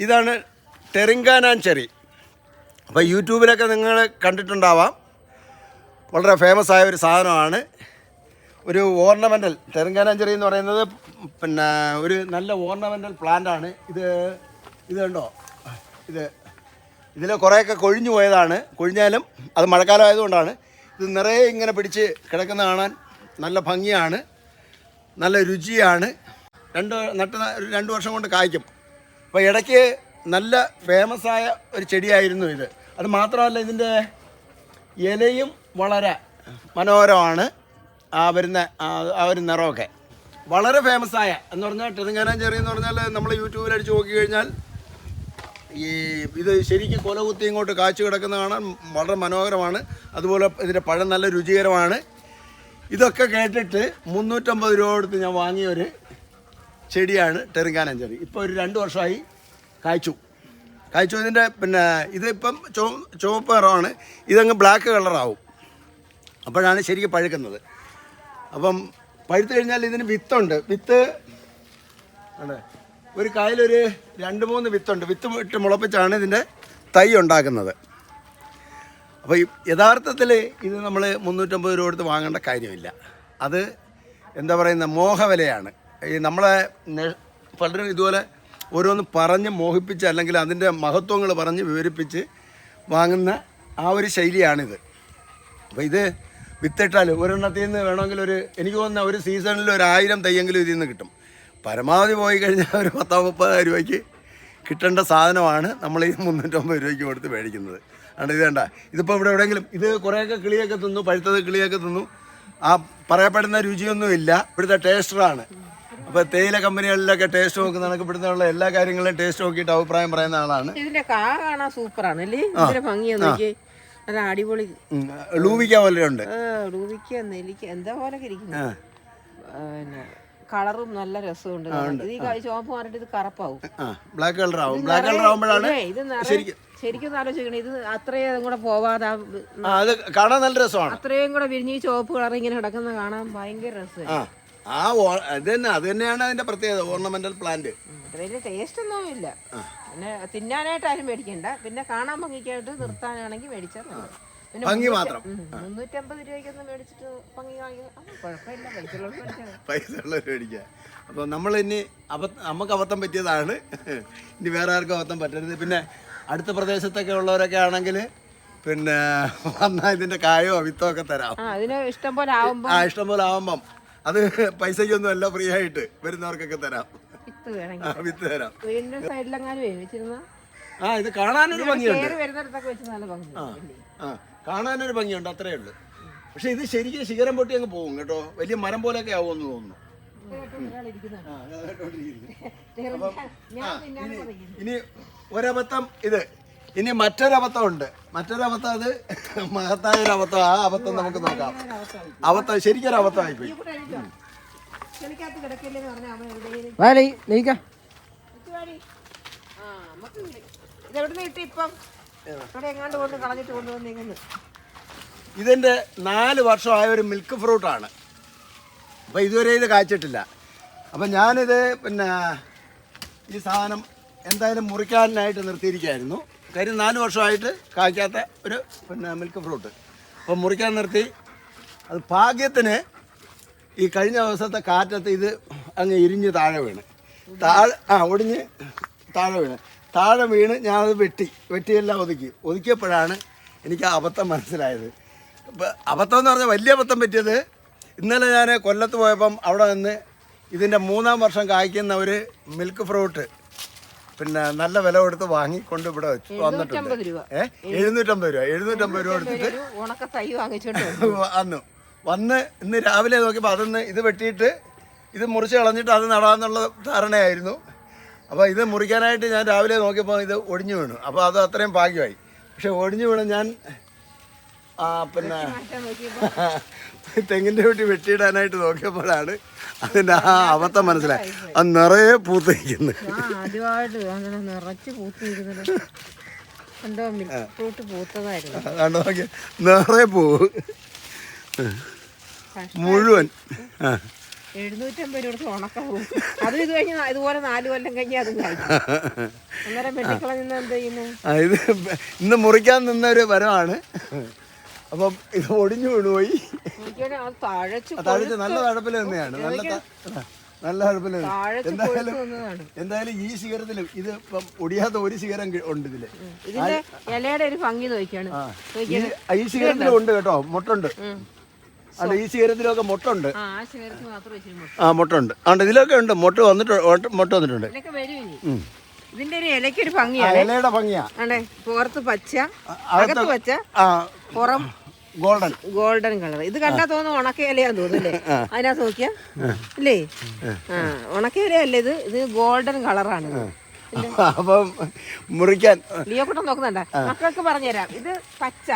ഇതാണ് ടെറിങ്കാനാൻ ചെറി. അപ്പോൾ യൂട്യൂബിലൊക്കെ നിങ്ങൾ കണ്ടിട്ടുണ്ടാവാം. വളരെ ഫേമസ് ആയ ഒരു സാധനമാണ്. ഒരു ഓർണമെന്റൽ തെലുങ്കാന ചെറി എന്ന് പറയുന്നത് പിന്നെ ഒരു നല്ല ഓർണമെന്റൽ പ്ലാന്റ് ആണ്. ഇത് ഇത് കണ്ടോ? ഇത് ഇതിൽ കുറേയൊക്കെ കൊഴിഞ്ഞു പോയതാണ്. കൊഴിഞ്ഞാലും അത് മഴക്കാലം ആയതുകൊണ്ടാണ്. ഇത് നിറയെ ഇങ്ങനെ പിടിച്ച് കിടക്കുന്ന കാണാൻ നല്ല ഭംഗിയാണ്. നല്ല രുചിയാണ്. രണ്ട് നട്ട് രണ്ട് വർഷം കൊണ്ട് കായ്ക്കും. അപ്പോൾ ഇടയ്ക്ക് നല്ല ഫേമസ് ആയ ഒരു ചെടിയായിരുന്നു ഇത്. അത് മാത്രമല്ല ഇതിന്റെ ഇലയും വളരെ മനോഹരമാണ്. ആ വരുന്ന ആ- ഒരു നിറമൊക്കെ. വളരെ ഫേമസ് ആയ എന്ന് പറഞ്ഞാൽ ടെലുങ്കാന ചെറി എന്ന് പറഞ്ഞാൽ നമ്മൾ യൂട്യൂബിൽ അടിച്ച് നോക്കി കഴിഞ്ഞാൽ ഈ ഇത് ശരിക്കും കൊലകുത്തി ഇങ്ങോട്ട് കാച്ചു കിടക്കുന്ന കാണാൻ വളരെ മനോഹരമാണ്. അതുപോലെ ഇതിന്റെ പഴം നല്ല രുചികരമാണ്. ഇതൊക്കെ കേട്ടിട്ട് മുന്നൂറ്റമ്പത് രൂപ കൊടുത്ത് ഞാൻ വാങ്ങിയ ഒരു ചെടിയാണ് ടെറിങ്കാനൻ ചെറി ഇപ്പോൾ ഒരു രണ്ട് വർഷമായി കായ്ച്ചു. കായ്ച്ചു ഇതിന്റെ പിന്നെ ഇതിപ്പം ചോ ചുവപ്പ് നിറമാണ്. ഇതങ്ങ് ബ്ലാക്ക് കളറാവും അപ്പോഴാണ് ശരിക്കും പഴുക്കുന്നത്. അപ്പം പഴുത്തു കഴിഞ്ഞാൽ ഇതിന് വിത്തുണ്ട്. വിത്ത് ആണ് ഒരു കായലൊരു രണ്ട് മൂന്ന് വിത്തുണ്ട്. വിത്ത് ഇട്ട് മുളപ്പിച്ചാണ് ഇതിന്റെ തൈ ഉണ്ടാക്കുന്നത്. അപ്പോൾ യഥാർത്ഥത്തിൽ ഇത് നമ്മൾ മുന്നൂറ്റമ്പത് രൂപ കൊടുത്ത് വാങ്ങേണ്ട കാര്യമില്ല. അത് എന്താ പറയുന്ന മോഹവിലയാണ്. ഈ നമ്മളെ പലരും ഇതുപോലെ ഓരോന്ന് പറഞ്ഞ് മോഹിപ്പിച്ച് അല്ലെങ്കിൽ അതിന്റെ മഹത്വങ്ങൾ പറഞ്ഞ് വിവരിപ്പിച്ച് വാങ്ങുന്ന ആ ഒരു ശൈലിയാണിത്. അപ്പോൾ ഇത് വിത്തിട്ടാൽ ഒരെണ്ണത്തിൽ നിന്ന് വേണമെങ്കിൽ ഒരു എനിക്ക് തോന്നുന്ന ഒരു സീസണിൽ ഒരു ആയിരം തയ്യെങ്കിലും ഇതിൽ നിന്ന് കിട്ടും. പരമാവധി പോയി കഴിഞ്ഞാൽ ഒരു പത്തോ മുപ്പതായിരം രൂപയ്ക്ക് കിട്ടേണ്ട സാധനമാണ് നമ്മൾ ഈ മുന്നൂറ്റമ്പത് രൂപയ്ക്ക് കൊടുത്ത് മേടിക്കുന്നത്. അതുകൊണ്ട് ഇത് വേണ്ട ഇതിപ്പോൾ ഇവിടെ എവിടെയെങ്കിലും ഇത് കുറേയൊക്കെ കിളിയൊക്കെ തിന്നു പഴുത്തത് കിളിയൊക്കെ തിന്നു. ആ പറയപ്പെടുന്ന രുചിയൊന്നുമില്ല. ഇവിടുത്തെ ടേസ്റ്ററാണ് അപ്പോൾ തേയില കമ്പനികളിലൊക്കെ ടേസ്റ്റ് നോക്കുന്ന കണക്ക് ഇവിടുന്നുള്ള എല്ലാ കാര്യങ്ങളും ടേസ്റ്റ് നോക്കിയിട്ട് അഭിപ്രായം പറയുന്ന ആളാണ്. ഇതിന്റെ കാ കാണാൻ സൂപ്പറാണ് അല്ലേ? ഇതിന്റെ ഭംഗി നോക്കി നല്ല അടിപൊളി. ലൂവിക്ക പോലെ ഉണ്ട്. ലൂവിക്ക നെല്ലിക്ക എന്താ പോലെ ഇരിക്കുന്നു. പിന്നെ കളറും നല്ല രസമുണ്ട്. ഇത് ഈ ചുവപ്പ് മാറിയിട്ട് ഇത് കറുപ്പാവും. ബ്ലാക്ക് കളർ ആവും. ബ്ലാക്ക് കളർ ആവുമ്പോഴാണ് ഇതേ, ശരിക്കും ശരിക്കും ആലോചിക്കണം. ഇത് അത്രയും കൂടെ പോവാതെ അത് കാണാൻ നല്ല രസമാണ്. അത്രയും കൂടെ വിരിഞ്ഞ് ഈ ചുവപ്പ് കളർ ഇങ്ങനെ കിടക്കുന്ന കാണാൻ ഭയങ്കര രസം ആ അത് തന്നെ അത് തന്നെയാണ് അതിന്റെ പ്രത്യേകത ഓർണമെന്റൽ പ്ലാന്റ് വലിയ ടേസ്റ്റ് ഒന്നും ഇല്ല. പിന്നെ തിന്നാനായിട്ട് ആരും മേടിക്കണ്ട. പിന്നെ കാണാൻ ഭംഗിക്കായിട്ട് നിർത്താനാണെങ്കിൽ മേടിച്ചാൽ പിന്നെ ഭംഗി മാത്രം. മുന്നൂറ്റമ്പത് രൂപയ്ക്കൊന്നും മേടിച്ചിട്ട് ഭംഗി കുഴപ്പമില്ല പൈസ ഉള്ളവർക്ക് മേടിച്ചാൽ. പൈസ ഉള്ളവർ മേടിക്കുക. അപ്പോൾ നമ്മൾ ഇനി അബദ്ധ നമുക്ക് അബദ്ധം പറ്റിയതാണ്. ഇനി വേറെ ആർക്കും അബദ്ധം പറ്റരുത്. പിന്നെ അടുത്ത പ്രദേശത്തൊക്കെ ഉള്ളവരൊക്കെ ആണെങ്കിൽ പിന്നെ വന്നാൽ ഇതിന്റെ കായോ വിത്തോ ഒക്കെ തരാം. ഇഷ്ടം പോലെ ആവുമ്പം ആ ഇഷ്ടം പോലെ ആവുമ്പം അത് പൈസയ്ക്കൊന്നും അല്ല ഫ്രീ ആയിട്ട് വരുന്നവർക്കൊക്കെ തരാം. വിത്ത് തരാം. വീടിന്റെ സൈഡിലെങ്ങാനും വെച്ചിരുന്ന? ആ ഇത് കാണാനൊരു ഭംഗിയുണ്ട്. ആ കാണാനൊരു ഭംഗിയുണ്ട് അത്രേ ഉള്ളൂ. പക്ഷെ ഇത് ശരിക്കും ശിഖരം പൊട്ടി അങ്ങ് പോകും കേട്ടോ. വലിയ മരം പോലെയൊക്കെ ആവുമെന്ന് തോന്നുന്നു. ഇനി ഒരബദ്ധം ഇത്. ഇനി മറ്റൊരബദ്ധം ഉണ്ട് മറ്റൊരബദ്ധം അത് മഹത്തായ ഒരു അബദ്ധം ആ അബദ്ധം നമുക്ക് നോക്കാം. അബദ്ധം ശരിക്കൊരു അബദ്ധമായി പോയി ചെളിക്കകത്ത് കിടക്കില്ലെന്ന് പറഞ്ഞാൽ അവൻ എവിടെയെങ്കിലും വാലേ നെയ്ക്ക ഇട്ടുവാടി. ആ, നമുക്ക് ഇവിടെ. ഇതെവിടുന്ന് കിട്ടി ഇപ്പം ഇവിടെ എങ്ങാണ്ട് കൊണ്ട് കളഞ്ഞിട്ട് കൊണ്ടുവന്നിങ്ങനെ ഇതിന്റെ നാല് വർഷമായ ഒരു മിൽക്ക് ഫ്രൂട്ടാണ് അപ്പോൾ ഇതുവരെ ഇത് കായ്ച്ചിട്ടില്ല അപ്പം ഞാനിത് പിന്നെ ഈ സാധനം എന്തായാലും മുറിക്കാനായിട്ട് നിർത്തിയിരിക്കുകയായിരുന്നു. കാര്യം നാല് വർഷമായിട്ട് കായ്ക്കാത്ത ഒരു പിന്നെ മിൽക്ക് ഫ്രൂട്ട് അപ്പോൾ മുറിക്കാൻ നിർത്തി. അത് ഭാഗ്യത്തിന് ഈ കഴിഞ്ഞ ദിവസത്തെ കാറ്റത്ത് ഇത് അങ്ങ് ഇരിഞ്ഞ് താഴെ വീണ്. താഴെ ആ ഒടിഞ്ഞ് താഴെ വീണ്. താഴെ വീണ് ഞാനത് വെട്ടി. വെട്ടിയെല്ലാം ഒതുക്കി. ഒതുക്കിയപ്പോഴാണ് എനിക്ക് ആ അബദ്ധം മനസ്സിലായത്. അബദ്ധം എന്ന് പറഞ്ഞാൽ വലിയ അബദ്ധം പറ്റിയത് ഇന്നലെ ഞാൻ കൊല്ലത്ത് പോയപ്പം അവിടെ നിന്ന് ഇതിന്റെ മൂന്നാം വർഷം കായ്ക്കുന്ന ഒരു മിൽക്ക് ഫ്രൂട്ട് പിന്നെ നല്ല വില കൊടുത്ത് വാങ്ങി കൊണ്ട് ഇവിടെ വെച്ച് വന്നിട്ടുണ്ട്. എഴുന്നൂറ്റമ്പത് രൂപ. ഏഹ് എഴുന്നൂറ്റമ്പത് രൂപ എഴുന്നൂറ്റമ്പത് രൂപ കൊടുത്തിട്ട്. വന്നു. വന്ന് ഇന്ന് രാവിലെ നോക്കിയപ്പോൾ അതൊന്ന് ഇത് വെട്ടിയിട്ട് ഇത് മുറിച്ച് കളഞ്ഞിട്ട് അത് നടാന്നുള്ള ധാരണയായിരുന്നു. അപ്പോൾ ഇത് മുറിക്കാനായിട്ട് ഞാൻ രാവിലെ നോക്കിയപ്പോൾ ഇത് ഒടിഞ്ഞു വീണു. അപ്പോൾ അത് അത്രയും ഭാഗ്യമായി. പക്ഷെ ഒടിഞ്ഞു വീണ് ഞാൻ ആ പിന്നെ. തെങ്ങിന്റെ തെങ്ങിന്റെ വെട്ടി വെട്ടിയിടാനായിട്ട് നോക്കിയപ്പോഴാണ് അതിന്റെ ആ അവസ്ഥ മനസ്സിലായി അത് നിറയെ പൂത്തിരിക്കുന്നു. ആ ആദ്യമായിട്ട് അങ്ങനെ നിറച്ച് പൂത്തിരിക്കുന്നത് എന്തോ മിൽക്ക് ഫ്രൂട്ട് പൂത്തതായിരുന്നു. അതുകൊണ്ട് നോക്കി നിറയെ പൂവ് മുഴുവൻ. ആ. എഴുന്നൂറ്റമ്പത് രൂപ അതും ഇത് കഴിഞ്ഞ് നാ- ഇതുപോലെ നാല് കൊല്ലം കഴിഞ്ഞ് അതും കഴിക്കും അന്നേരം വെട്ടിക്കളഞ്ഞ എന്ത് ചെയ്യുന്നത് ഇത് ഇന്ന് മുറിക്കാൻ നിന്ന ഒരു വരമാണ് അപ്പം ഇത് ഒടിഞ്ഞു വീണുപോയി. തഴച്ച് നല്ല തഴപ്പിൽ തന്നെയാണ്. നല്ല നല്ല തഴപ്പിൽ എന്തായാലും എന്തായാലും ഈ ശിഖരത്തിലും ഇത് ഇപ്പം ഒടിയാത്ത ഒരു ശിഖരം ഉണ്ട് ഇതിൽ. ഇലയുടെ ഒരു ഭംഗി നോക്കിയാണ്. ഈ ശിഖരത്തിലും ഉണ്ട് കേട്ടോ മുട്ടുണ്ട്. അല്ല ഈ ശിഖരത്തിലൊക്കെ മുട്ടുണ്ട്. ആ മുട്ടുണ്ട്. ആണ്ട് ഇതിലൊക്കെ ഉണ്ട് മുട്ട വന്നിട്ടുണ്ട് മുട്ട- വന്നിട്ടുണ്ട്. ഇതിന്റെ ഒരു ഇലയ്ക്ക് ഒരു ഭംഗിയാണ്. ഇലയുടെ ഭംഗിയാ. പുറത്ത് പച്ച അകത്ത് പച്ച ആ പുറം ഗോൾഡൻ ഗോൾഡൻ കളർ ഇത് കണ്ടാ തോന്നുന്നു ഉണക്ക ഇലയാന്ന് തോന്നുന്നല്ലേ അതിനകത്ത് നോക്കിയാ? അല്ലേ ആ. ഉണക്കയിലയല്ല ഇത്? ഇത് ഗോൾഡൻ കളറാണ് അപ്പം മുറിക്കാൻ. ലിയോ കൂട്ടം നോക്കുന്നുണ്ട. മക്കൾക്ക് പറഞ്ഞുതരാം. ഇത് പച്ച.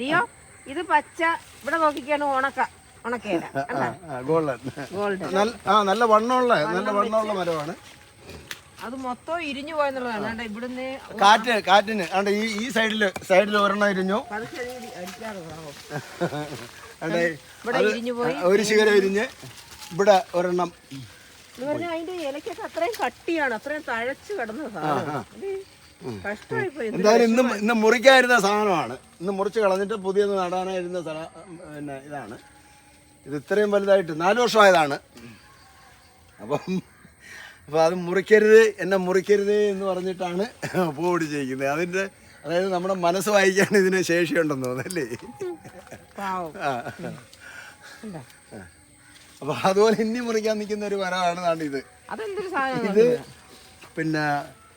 ലിയോ ഇത് പച്ച. ഇവിടെ നോക്കിക്കാണ് ഉണക്ക ഉണക്കയില. ഗോൾഡൻ ഗോൾഡൻ ആ നല്ല വണ്ണമുള്ള നല്ല വണ്ണമുള്ള മരമാണ്. അത് മൊത്തം ഇരിഞ്ഞു പോയെന്നുള്ളതാണ്. ഇവിടുന്ന് കാറ്റ് കാറ്റിന്. ആണ്ട് ഈ ഈ സൈഡിൽ സൈഡിൽ ഒരെണ്ണം ഇരിഞ്ഞു. ഒരു ശിഖരം ഇരിഞ്ഞ് ഇവിടെ ഒരെണ്ണം. എന്ന് പറഞ്ഞാൽ അതിന്റെ ഇലക്കൊക്കെ അത്രയും കട്ടിയാണ് അത്രയും തഴച്ച് കിടന്ന സാധനം. കഷ്ടമായി പോയി എന്തായാലും ഇന്ന് ഇന്ന് മുറിക്കായിരുന്ന സാധനമാണ്. ഇന്ന് മുറിച്ച് കളഞ്ഞിട്ട് പുതിയത് നടാനായിരുന്ന പിന്നെ ഇതാണ്. ഇത് ഇത്രയും വലുതായിട്ട് നാല് വർഷമായതാണ്. അപ്പം അപ്പോൾ അത് മുറിക്കരുത് എന്നെ മുറിക്കരുത് എന്ന് പറഞ്ഞിട്ടാണ് പൂ ചെയ്യിക്കുന്നത് അതിന്റെ അതായത് നമ്മുടെ മനസ്സ് വായിക്കാൻ ഇതിന് ശേഷിയുണ്ടെന്ന് തോന്നല്ലേ അപ്പോൾ അതുപോലെ ഇനി മുറിക്കാൻ നിൽക്കുന്ന ഒരു മരമാണ് ദാണ്ട് ഇത്. ഇത് പിന്നെ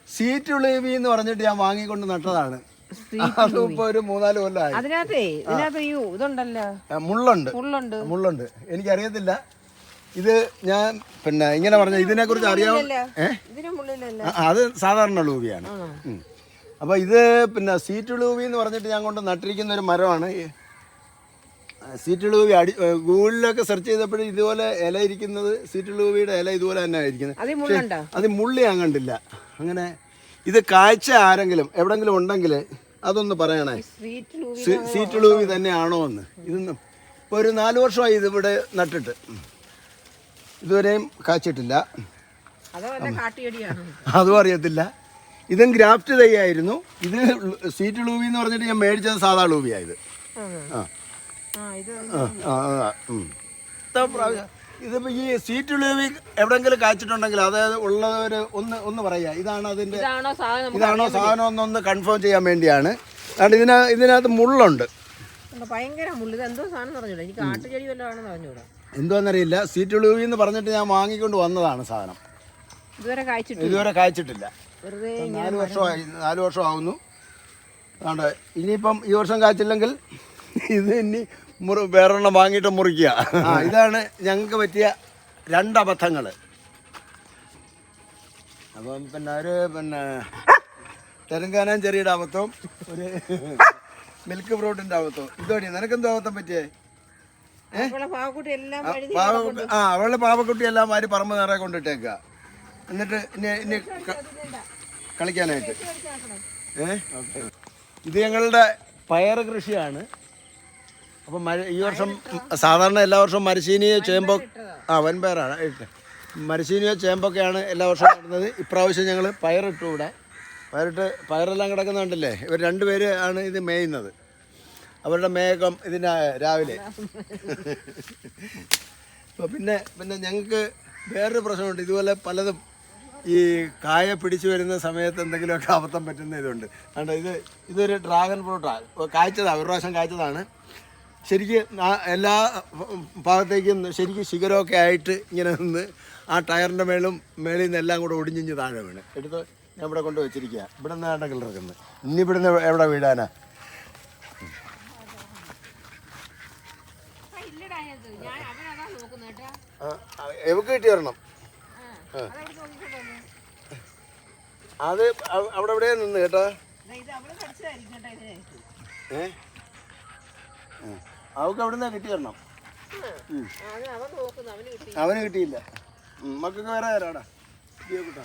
സീറ്റ് ഉളിവി എന്ന് പറഞ്ഞിട്ട് ഞാൻ വാങ്ങിക്കൊണ്ട് നട്ടതാണ്. അതും ഒരു മൂന്നാൽ കൊല്ലമായി അതിനകത്തേ ഇതിനകത്ത് ഈ ഇതുണ്ടല്ലോ. ആ, മുള്ളുണ്ട്. മുള്ളുണ്ട്. മുള്ളുണ്ട്. എനിക്കറിയത്തില്ല. ഇത് ഞാൻ പിന്നെ ഇങ്ങനെ പറഞ്ഞ ഇതിനെ കുറിച്ച് അറിയാം അത് സാധാരണ ലൂവിയാണ്. അപ്പൊ ഇത് പിന്നെ സീറ്റ് ലൂവി എന്ന് പറഞ്ഞിട്ട് ഞാൻ കൊണ്ട് നട്ടിരിക്കുന്ന ഒരു മരമാണ്. സീറ്റ് ലൂവി അടി ഗൂഗിളിലൊക്കെ സെർച്ച് ചെയ്തപ്പോഴും ഇതുപോലെ ഇല ഇരിക്കുന്നത് സീറ്റ് ലൂവിയുടെ ഇല ഇതുപോലെ തന്നെ ഇരിക്കുന്നത്. അത് മുള്ളി ഞാൻ കണ്ടില്ല. അങ്ങനെ ഇത് കാഴ്ച ആരെങ്കിലും എവിടെങ്കിലും ഉണ്ടെങ്കിൽ അതൊന്ന് പറയണേ. സീറ്റ് ലൂവി തന്നെയാണോ എന്ന്. ഇതൊന്നും ഇപ്പൊ ഒരു നാല് വർഷമായി ഇത് ഇവിടെ നട്ടിട്ട് ഇതുവരെയും കാച്ചിട്ടില്ല. അതോ അറിയത്തില്ല. ഇതും ഗ്രാഫ്റ്റ് തൈയായിരുന്നു ഇത് സീറ്റ് ലൂവി എന്ന് പറഞ്ഞിട്ട് ഞാൻ മേടിച്ചത് സാധാ ലൂവിയായത്? ആ. ആ ഇത് ആ, ആ, ആ, ഉം. ഇത്ര പ്രാവശ്യം ഇതിപ്പോൾ ഈ സീറ്റ് ലൂവി എവിടെങ്കിലും കാച്ചിട്ടുണ്ടെങ്കിൽ അതായത് ഉള്ളവര് ഒന്ന് ഒന്ന് പറയാ ഇതാണ് അതിന്റെ ഇതാണോ സാധനം എന്നൊന്ന് കൺഫേം ചെയ്യാൻ വേണ്ടിയാണ്. കാരണം ഇതിന ഇതിനകത്ത് മുള്ളുണ്ട്. ഭയങ്കര മുള്ളു. ഇത് എന്തോ സാധനം പറഞ്ഞൂടാ എനിക്ക് കാട്ടുചെടി വല്ലതാണെന്ന് പറഞ്ഞൂടാ എന്തുവെന്നറിയില്ല. സീറ്റ് ലൂവി എന്ന് പറഞ്ഞിട്ട് ഞാൻ വാങ്ങിക്കൊണ്ട് വന്നതാണ് സാധനം. ഇതുവരെ കായ്ച്ചിട്ട് ഇതുവരെ കായ്ച്ചിട്ടില്ല. വെറുതെ നാല് വർഷമായി നാല് വർഷമാവുന്നു. അതുകൊണ്ട് ഇനിയിപ്പം ഈ വർഷം കായ്ച്ചില്ലെങ്കിൽ ഇത് ഇനി മുറി വേറെണ്ണം വാങ്ങിയിട്ട് മുറിക്കുക. ആ ഇതാണ് ഞങ്ങൾക്ക് പറ്റിയ രണ്ടബദ്ധങ്ങൾ അപ്പം പിന്നെ ഒരു പിന്നെ തെലങ്കാന ചെറിയുടെ അബദ്ധവും ഒരു മിൽക്ക് ഫ്രൂട്ടിന്റെ അബദ്ധവും. ഇതോടി നിനക്കെന്തോ അബദ്ധം പറ്റിയേ? ആ അവളുടെ പാവക്കുട്ടി എല്ലാം മാറി പറമ്പ് നേരെ കൊണ്ടിട്ടേക്ക. എന്നിട്ട് ഇനി ഇനി കളിക്കാനായിട്ട്. ഏ? ഇത് ഞങ്ങളുടെ പയർ കൃഷിയാണ്. അപ്പം മര ഈ വർഷം സാധാരണ എല്ലാ വർഷവും മരശീനിയോ ചേമ്പോ ആ വൻപയറാണ് ഇട്ട്. മരച്ചീനിയോ ചേമ്പൊക്കെയാണ് എല്ലാ വർഷവും നടുന്നത്. ഇപ്രാവശ്യം ഞങ്ങൾ പയറിട്ടു ഇവിടെ. പയറിട്ട് പയറെല്ലാം കിടക്കുന്നുണ്ടല്ലേ? ഇവർ രണ്ടുപേര് ആണ് ഇത് മേയുന്നത്. അവരുടെ മേഘം ഇതിന് രാവിലെ. അപ്പോൾ പിന്നെ പിന്നെ ഞങ്ങൾക്ക് വേറൊരു പ്രശ്നമുണ്ട്. ഇതുപോലെ പലതും ഈ കായ പിടിച്ചു വരുന്ന സമയത്ത് എന്തെങ്കിലുമൊക്കെ അബദ്ധം പറ്റുന്ന ഇതുണ്ട്. അതുകൊണ്ട് ഇത് ഇതൊരു ഡ്രാഗൺ ഫ്രൂട്ടാണ് കായ്ച്ചതാണ് ഒരു പ്രാവശ്യം കായ്ച്ചതാണ്. ശരിക്ക് എല്ലാ ഭാഗത്തേക്കും ശരിക്കും ശിഖരമൊക്കെ ആയിട്ട് ഇങ്ങനെ നിന്ന് ആ ടയറിന്റെ മേളും മേളിൽ നിന്ന് എല്ലാം കൂടെ ഒടിഞ്ഞിഞ്ഞ് താഴെ വീണ്. എടുത്ത് ഞാൻ ഇവിടെ കൊണ്ട് വെച്ചിരിക്കുക ഇവിടെ നിന്നാണ് കിളർക്കുന്നത് ഇനി ഇവിടുന്ന് എവിടെ വീടാനാ ഇല്ലടാ ഇത്. ഞാൻ അവനതാ നോക്കുന്നത് കേട്ടാ ആ, ആ, എവക്ക് കിട്ടി വരണം അത് അവിടെ എവിടെ നിന്ന് കേട്ടോ? ഏ. അവക്ക് അവിടെ നിന്ന് കിട്ടി വരണം അവന് കിട്ടി. അവന് കിട്ടിയില്ല. മക്കൾക്ക് വേറെ ആരാടാ കൂട്ടാ?